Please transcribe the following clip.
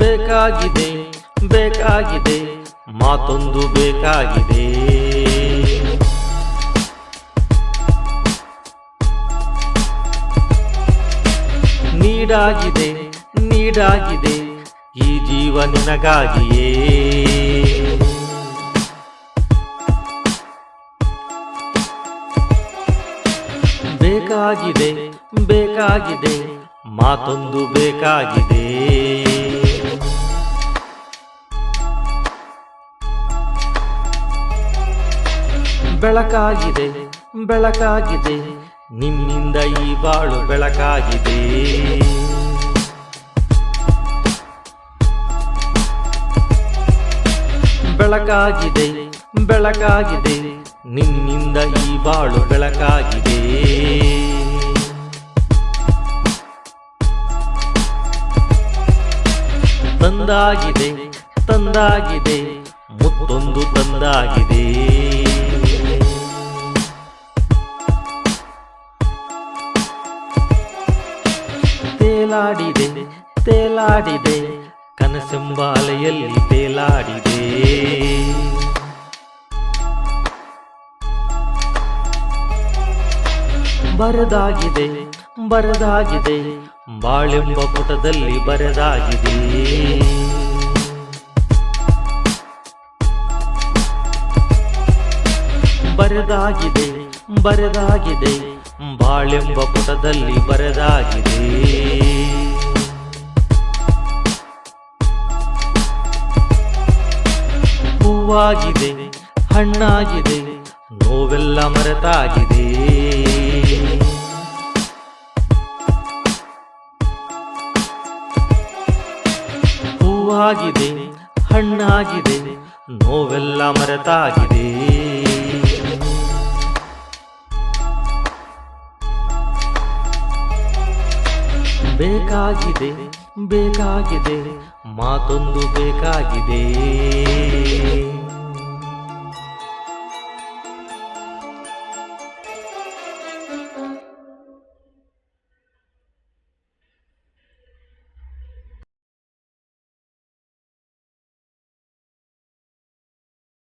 ಬೇಕಾಗಿದೆ ಬೇಕಾಗಿದೆ ಮಾತೊಂದು ಬೇಕಾಗಿದೆ. ನೀಡಾಗಿದೆ ನೀಡಾಗಿದೆ ಈ ಜೀವ ನಿನಗಾಗಿಯೇ. ಬೇಕಾಗಿದೆ ಬೇಕಾಗಿದೆ, ಮಾತೊಂದು ಬೇಕಾಗಿದೆ. ಬೆಳಕಾಗಿದೆ ಬೆಳಕಾಗಿದೆ ನಿಮ್ಮಿಂದ ಈ ಬಾಳು ಬೆಳಕಾಗಿದೆ. ಬೆಳಕಾಗಿದೆ ಬೆಳಕಾಗಿದೆ, ನಿನ್ನಿಂದ ಈ ಬಾಳು ಬೆಳಕಾಗಿದೆ. ತಂದಾಗಿದೆ ತಂದಾಗಿದೆ ಮುತ್ತೊಂದು ತಂದಾಗಿದೆ. ತೇಲಾಡಿದೆ ತೇಲಾಡಿದೆ ಕನಸೆಂಬ ಅಲೆಯಲ್ಲಿ ತೇಲಾಡಿದೆ. ಬರದಾಗಿದೆ ಬರದಾಗಿದೆ. ಬಾಳೆಂಬ ಪುಟದಲ್ಲಿ ಬರೆದಾಗಿದೆ. ಬರೆದಾಗಿದೆ ಬರೆದಾಗಿದೆ. ಬಾಳೆಂಬ ಪುಟದಲ್ಲಿ ಬರೆದಾಗಿದೆ. ಹೂವಾಗಿದೆ ಹಣ್ಣಾಗಿದೆ ನೋವೆಲ್ಲ ಮರೆತಾಗಿದೆ. ಹೂವಾಗಿದೆ ಹಣ್ಣಾಗಿದೆ ನೋವೆಲ್ಲ ಮರೆತಾಗಿದೆ. ಬೇಕಾಗಿದೆ ಬೇಕಾಗಿದೆ ಮಾತೊಂದು ಬೇಕಾಗಿದೆ.